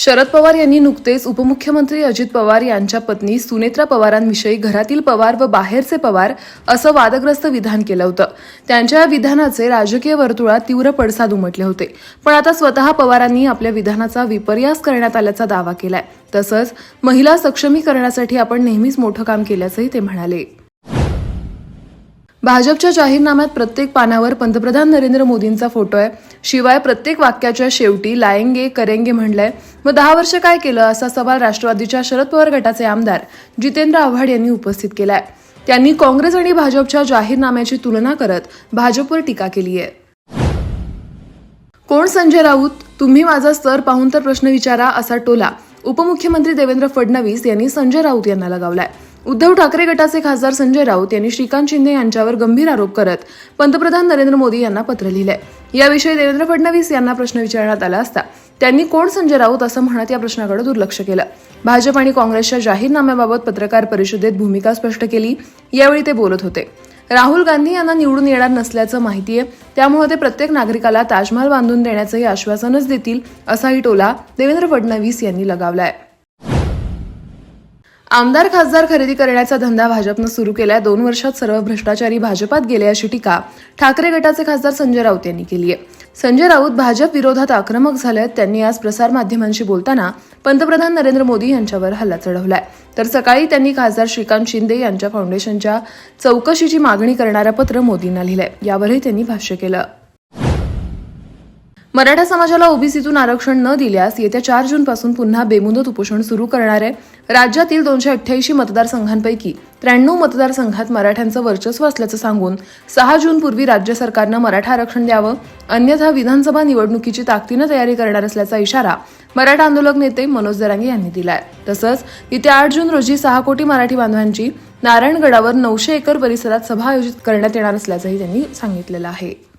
शरद पवार यांनी नुकतेच उपमुख्यमंत्री अजित पवार यांच्या पत्नी सुनेत्रा पवारांविषयी घरातील पवार व बाहेरचे पवार असं वादग्रस्त विधान केलं होतं. त्यांच्या या विधानाचे राजकीय वर्तुळात तीव्र पडसाद उमटले होते. पण आता स्वतः पवारांनी आपल्या विधानाचा विपर्यास करण्यात आल्याचा दावा केलाय. तसंच महिला सक्षमीकरणासाठी आपण नेहमीच मोठं काम केल्याचंही ते म्हणाले. भाजपच्या जाहीरनाम्यात प्रत्येक पानावर पंतप्रधान नरेंद्र मोदींचा फोटो आहे. शिवाय प्रत्येक वाक्याच्या शेवटी लायंगे करेंगे म्हणलंय. मग दहा वर्ष काय केलं असा सवाल राष्ट्रवादीच्या शरद पवार गटाचे आमदार जितेंद्र आव्हाड यांनी उपस्थित केलाय. त्यांनी काँग्रेस आणि भाजपच्या जाहीरनाम्याची तुलना करत भाजपवर टीका केली आहे. कोण संजय राऊत? तुम्ही माझा स्तर पाहून तर प्रश्न विचारा असा टोला उपमुख्यमंत्री देवेंद्र फडणवीस यांनी संजय राऊत यांना लगावलाय. उद्धव ठाकरे गटाचे खासदार संजय राऊत यांनी श्रीकांत शिंदे यांच्यावर गंभीर आरोप करत पंतप्रधान नरेंद्र मोदी यांना पत्र लिहिलंय. याविषयी देवेंद्र फडणवीस यांना प्रश्न विचारण्यात आला असता त्यांनी कोण संजय राऊत असं म्हणत या प्रश्नाकडे दुर्लक्ष केलं. भाजप आणि काँग्रेसच्या जाहीरनाम्याबाबत पत्रकार परिषदेत भूमिका स्पष्ट केली यावेळी ते बोलत होते. राहुल गांधी यांना निवडून येणार नसल्याचं माहिती आहे त्यामुळे ते प्रत्येक नागरिकाला ताजमहाल बांधून देण्याचंही आश्वासनच देतील असाही टोला देवेंद्र फडणवीस यांनी लगावला आहे आमदार खासदार खरेदी करण्याचा धंदा भाजपनं सुरू केलाय. दोन वर्षात सर्व भ्रष्टाचारी भाजपात गेले अशी टीका ठाकरे गटाचे खासदार संजय राऊत यांनी केली आहे. संजय राऊत भाजप विरोधात आक्रमक झालेत त्यांनी आज प्रसारमाध्यमांशी बोलताना पंतप्रधान नरेंद्र मोदी यांच्यावर हल्ला चढवलाय. तर सकाळी त्यांनी खासदार श्रीकांत शिंदे यांच्या फाउंडेशनच्या चौकशीची मागणी करणारं पत्र मोदींना लिहिलंय. यावरही त्यांनी भाष्य केलं. मराठा समाजाला ओबीसीतून आरक्षण न दिल्यास येत्या चार जूनपासून पुन्हा बेमुदत उपोषण सुरू करणार आहे. राज्यातील दोनशे अठ्ठ्याऐंशी मतदारसंघांपैकी त्र्याण्णव मतदारसंघात मराठ्यांचं वर्चस्व असल्याचं सांगून सहा जून पूर्वी राज्य सरकारनं मराठा आरक्षण द्यावं अन्यथा विधानसभा निवडणुकीची ताकदीनं तयारी करणार असल्याचा इशारा मराठा आंदोलक नेते मनोज दरांगे यांनी दिलाय. तसंच येत्या आठ जून रोजी सहा कोटी मराठी बांधवांची नारायणगडावर नऊशे एकर परिसरात सभा आयोजित करण्यात येणार असल्याचंही त्यांनी सांगितलेलं आहे.